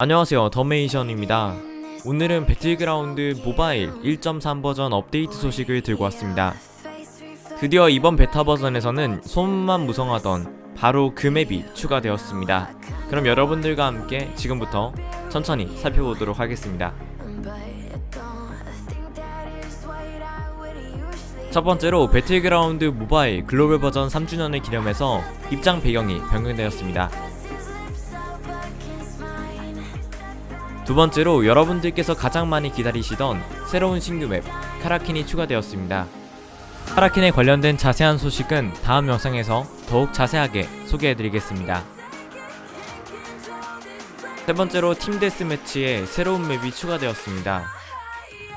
안녕하세요. 더메이션입니다. 오늘은 배틀그라운드 모바일 1.3 버전 업데이트 소식을 들고 왔습니다. 드디어 이번 베타 버전에서는 소문만 무성하던 바로 그 맵이 추가되었습니다. 그럼 여러분들과 함께 지금부터 천천히 살펴보도록 하겠습니다. 첫 번째로 배틀그라운드 모바일 글로벌 버전 3주년을 기념해서 입장 배경이 변경되었습니다 두 번째로 여러분들께서 가장 많이 기다리시던 새로운 신규 맵 카라킨이 추가되었습니다. 카라킨에 관련된 자세한 소식은 다음 영상에서 더욱 자세하게 소개해드리겠습니다. 세 번째로 팀 데스매치에 새로운 맵이 추가되었습니다.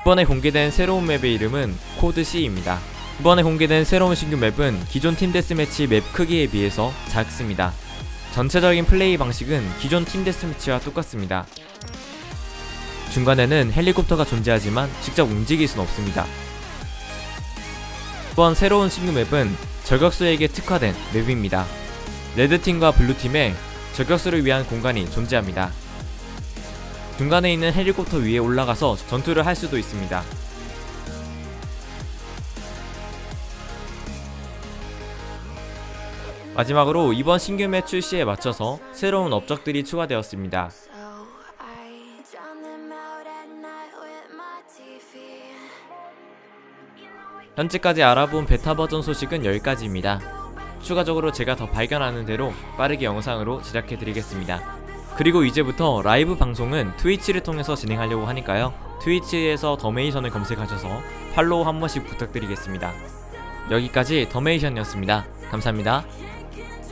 이번에 공개된 새로운 맵의 이름은 코드 C입니다. 이번에 공개된 새로운 신규 맵은 기존 팀 데스매치 맵 크기에 비해서 작습니다. 전체적인 플레이 방식은 기존 팀 데스매치와 똑같습니다. 중간에는 헬리콥터가 존재하지만 직접 움직일 순 없습니다. 이번 새로운 신규 맵은 저격수에게 특화된 맵입니다. 레드팀과 블루팀에 저격수를 위한 공간이 존재합니다. 중간에 있는 헬리콥터 위에 올라가서 전투를 할 수도 있습니다. 마지막으로 이번 신규 맵 출시에 맞춰서 새로운 업적들이 추가되었습니다. 현재까지 알아본 베타 버전 소식은 여기까지입니다. 추가적으로 제가 더 발견하는 대로 빠르게 영상으로 제작해 드리겠습니다. 그리고 이제부터 라이브 방송은 트위치를 통해서 진행하려고 하니까요. 트위치에서 더메이션을 검색하셔서 팔로우 한 번씩 부탁드리겠습니다. 여기까지 더메이션이었습니다. 감사합니다.